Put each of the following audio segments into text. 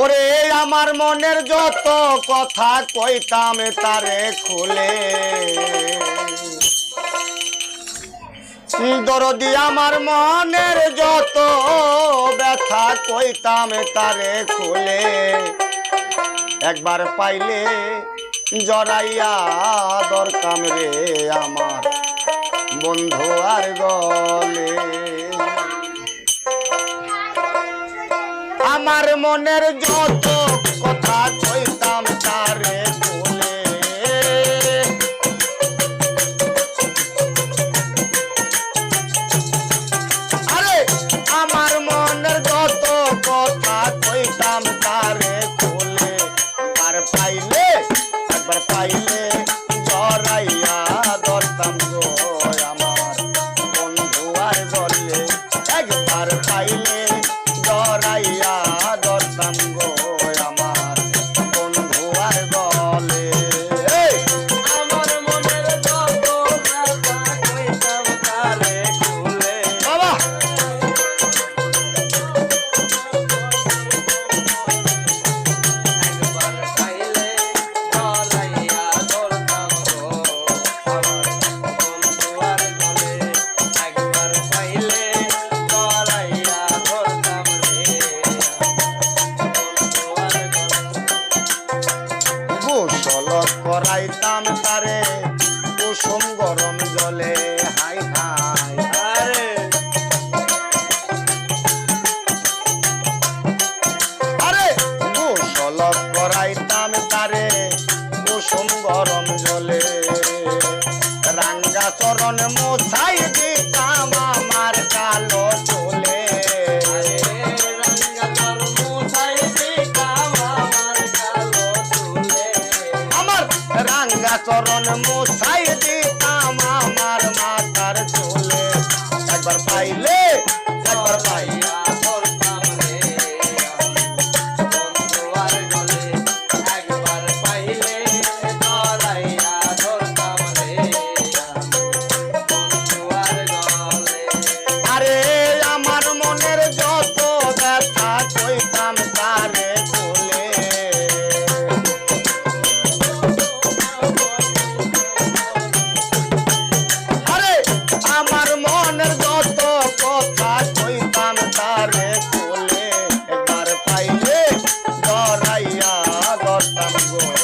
ওরে আমার মনের যত কথা কইতাম তারে খুলে। দরদি আমার মনের যত ব্যথা কইতাম তারে খুলে। একবার পাইলে জড়াইয়া দরকাম রে আমার বন্ধু আর গলে। আমার মনের যত কথা কইতাম তারে বলে। আরে, আমার মনের যত কথা কইতাম তারে বলে। আর পাইলে, একবার পাইলে জড়াইয়া ধরতাম গো। ধরতাম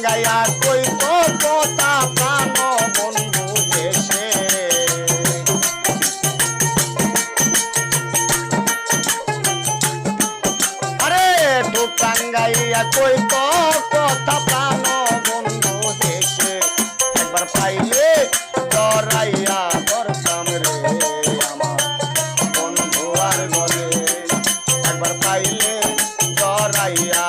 ভূতাঙ্গাইয়া কই তো কথা প্রাণ বন্ধু দেশে আরে ভূতাঙ্গাইয়া কই তো কথা প্রাণ বন্ধু দেশে একবার পাইলে জড়াইয়া ধরতাম রে আমার বন্ধু আর বলে। একবার পাইলে জড়াইয়া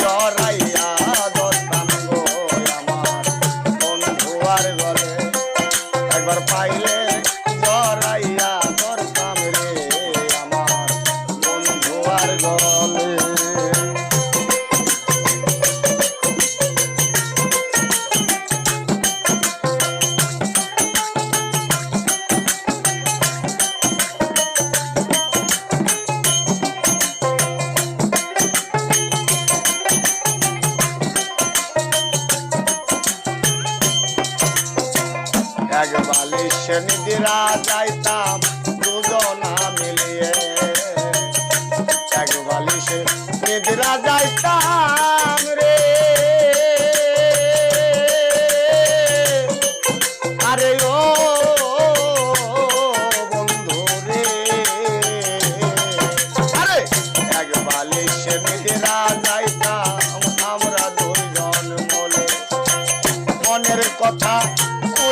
জড়াইয়া ধরতাম গো আমার। বন্ধু আর গলে একবার পাইলে জড়াইয়া ধরতাম রে আমার। বন্ধু আর গলে বালিশে নিদিরা যাইতাম, দুজনা মিলিয়ে। এক বালিশে নিদিরা যাইতাম রে। আরে ও বন্ধু রে। আরে, এক বালিশে নিদিরা যাইতাম কথা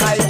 I